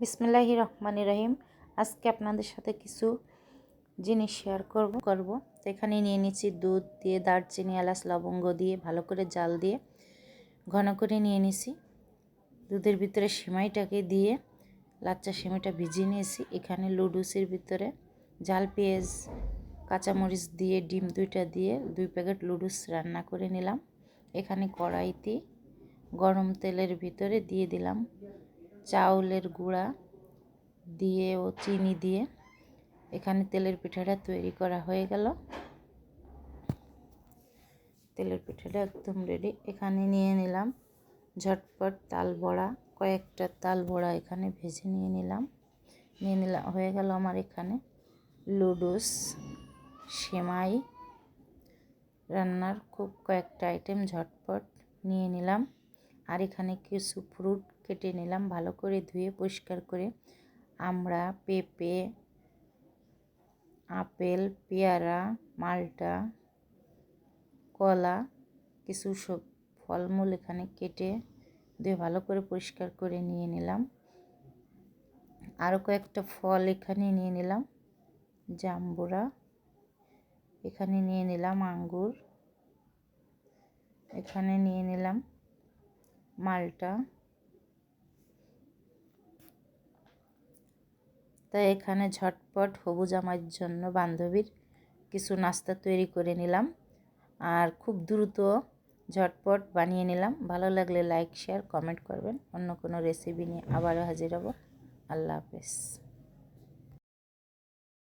বিসমিল্লাহি রহমান রহিম। আজকে আপনাদের সাথে কিছু জিনিস শেয়ার করব করব। তো এখানে নিয়ে নিচ্ছি দুধ দিয়ে দারচিনি, এলাচ, লবঙ্গ দিয়ে ভালো করে জাল দিয়ে ঘন করে নিয়ে নিছি। দুধের ভিতরে সিমাইটাকে দিয়ে লাচ্চা সিমাইটা ভিজিয়ে নিয়েছি। এখানে লুডুসের ভিতরে জাল, পেঁয়াজ, কাঁচামরিচ দিয়ে, ডিম দুইটা দিয়ে দুই প্যাকেট লুডুস রান্না করে নিলাম। এখানে কড়াইতে গরম তেলের ভিতরে দিয়ে দিলাম। চাউলের গুঁড়া দিয়ে ও চিনি দিয়ে এখানে তেলের পিঠাটা তৈরি করা হয়ে গেল। তেলের পিঠাটা একদম রেডি এখানে নিয়ে নিলাম ঝটপট তাল বড়া, কয়েকটা তাল বড়া এখানে ভেজে নিয়ে নিলাম। নিয়ে নিলাম হয়ে গেল আমার এখানে লুডুস, সেমাই, রান্নার খুব কয়েকটা আইটেম ঝটপট নিয়ে নিলাম। আর এখানে কিছু ফ্রুট কেটে নিলাম, ভালো করে ধুয়ে পরিষ্কার করে আমরা পেঁপে, আপেল, পেয়ারা, মালটা, কলা, কিছু সব ফলমূল এখানে কেটে দিয়ে ভালো করে পরিষ্কার করে নিয়ে নিলাম। আরও কয়েকটা ফল এখানে নিয়ে নিলাম, জাম্বুরা এখানে নিয়ে নিলাম, আঙ্গুর এখানে নিয়ে নিলাম, মালটা তাই এখানে ঝটপট হবু জামাইয়ের জন্য বান্ধবীর কিছু নাস্তা তৈরি করে নিলাম। আর খুব দ্রুত ঝটপট বানিয়ে নিলাম। ভালো লাগলে লাইক শেয়ার কমেন্ট করবেন। অন্য কোনো রেসিপি নিয়ে আবারও হাজির হব। আল্লাহ হাফেজ।